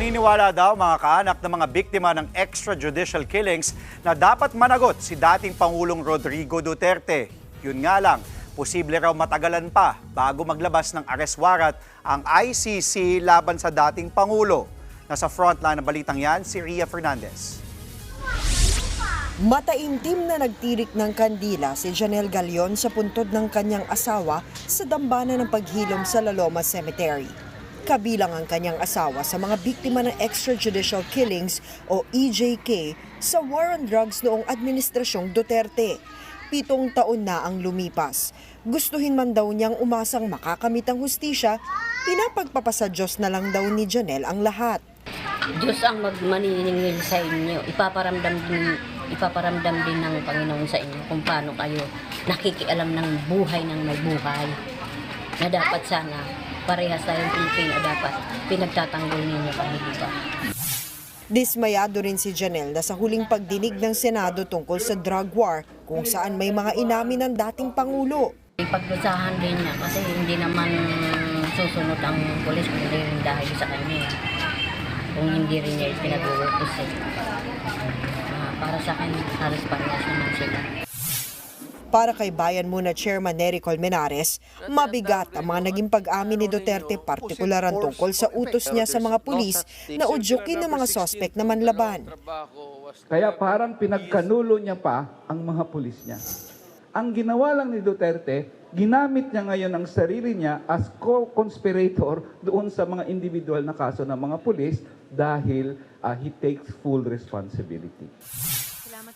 Naniniwala daw mga kaanak ng mga biktima ng extrajudicial killings na dapat managot si dating Pangulong Rodrigo Duterte. Yun nga lang, posible raw matagalan pa bago maglabas ng arrest warrant ang ICC laban sa dating Pangulo. Nasa frontline ng balitang yan, si Ria Fernandez. Mataimtim na nagtirik ng kandila si Janelle Galion sa puntod ng kanyang asawa sa dambana ng paghilom sa Laloma Cemetery. Kabilang ang kanyang asawa sa mga biktima ng extrajudicial killings o EJK sa war on drugs noong administrasyong Duterte. Pitong taon na ang lumipas. Gustuhin man daw niyang umasang makakamit ang hustisya, pinapagpapasa Diyos na lang daw ni Janelle ang lahat. Diyos ang magmaniningil sa inyo. Ipaparamdam din, ipaparamdam din ng Panginoon sa inyo kung paano kayo nakikialam ng buhay ng may buhay. Na dapat sana, parehas tayong Pilipino, dapat pinagtatanggol ninyo kami, di ba? Dismayado rin si Janelle na sa huling pagdinig ng Senado tungkol sa drug war kung saan may mga inamin ng dating Pangulo. Ipagdusahan din niya kasi hindi naman susunod ang polis kung hindi rin dahil sa kanya. Kung hindi rin niya pinag-uutos eh. Ah, para sa akin, halos parehas naman sila. Para kay Bayan Muna Chairman Nery Colmenares, mabigat ang mga naging pag-amin ni Duterte partikular ang tungkol sa utos niya sa mga pulis na udyukin ng mga sospek na manlaban. Kaya parang pinagkanulo niya pa ang mga pulis niya. Ang ginawa lang ni Duterte, ginamit niya ngayon ang sarili niya as co-conspirator doon sa mga individual na kaso ng mga pulis dahil ah, he takes full responsibility.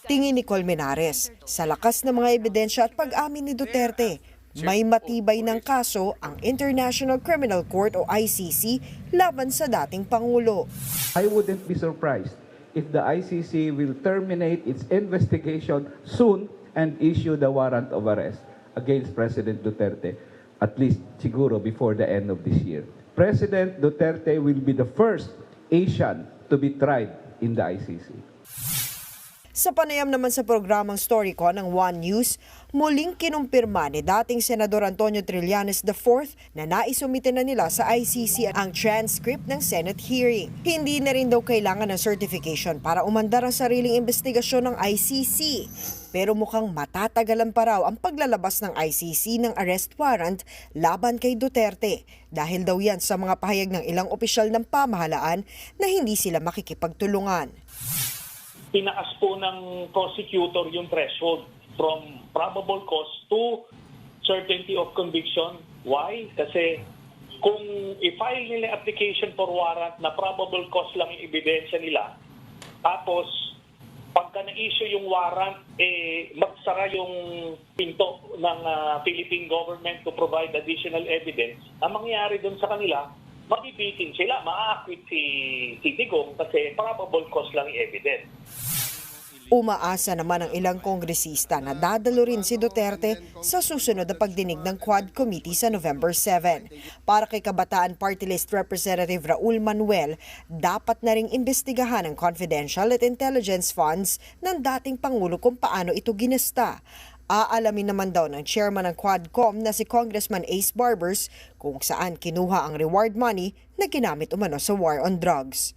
Tingin ni Colmenares, sa lakas ng mga ebidensya at pag-amin ni Duterte, may matibay ng kaso ang International Criminal Court o ICC laban sa dating Pangulo. I wouldn't be surprised if the ICC will terminate its investigation soon and issue the warrant of arrest against President Duterte, at least siguro before the end of this year. President Duterte will be the first Asian to be tried in the ICC. Sa panayam naman sa programang Storyco ng One News, muling kinumpirma ni dating Senador Antonio Trillanes IV na naisumite na nila sa ICC ang transcript ng Senate hearing. Hindi na rin daw kailangan ng certification para umandar ang sariling investigasyon ng ICC. Pero mukhang matatagalan pa raw ang paglalabas ng ICC ng arrest warrant laban kay Duterte dahil daw yan sa mga pahayag ng ilang opisyal ng pamahalaan na hindi sila makikipagtulungan. Tinaas po ng prosecutor yung threshold from probable cause to certainty of conviction. Why? Kasi kung i-file nila application for warrant na probable cause lang yung ebidensya nila, tapos pagka na-issue yung warrant, eh, magsara yung pinto ng ah, Philippine government to provide additional evidence, ang mangyayari doon sa kanila, mabibitin sila, maa-acquit si, si Digong kasi probable cause lang yung evidence. Umaasa naman ang ilang kongresista na dadalo rin si Duterte sa susunod na pagdinig ng Quad Committee sa November 7. Para kay Kabataan Party List Representative Raul Manuel, dapat na ring imbestigahan ang confidential at intelligence funds ng dating Pangulo kung paano ito ginasta. Aalamin naman daw ng chairman ng Quadcom na si Congressman Ace Barbers kung saan kinuha ang reward money na ginamit umano sa war on drugs.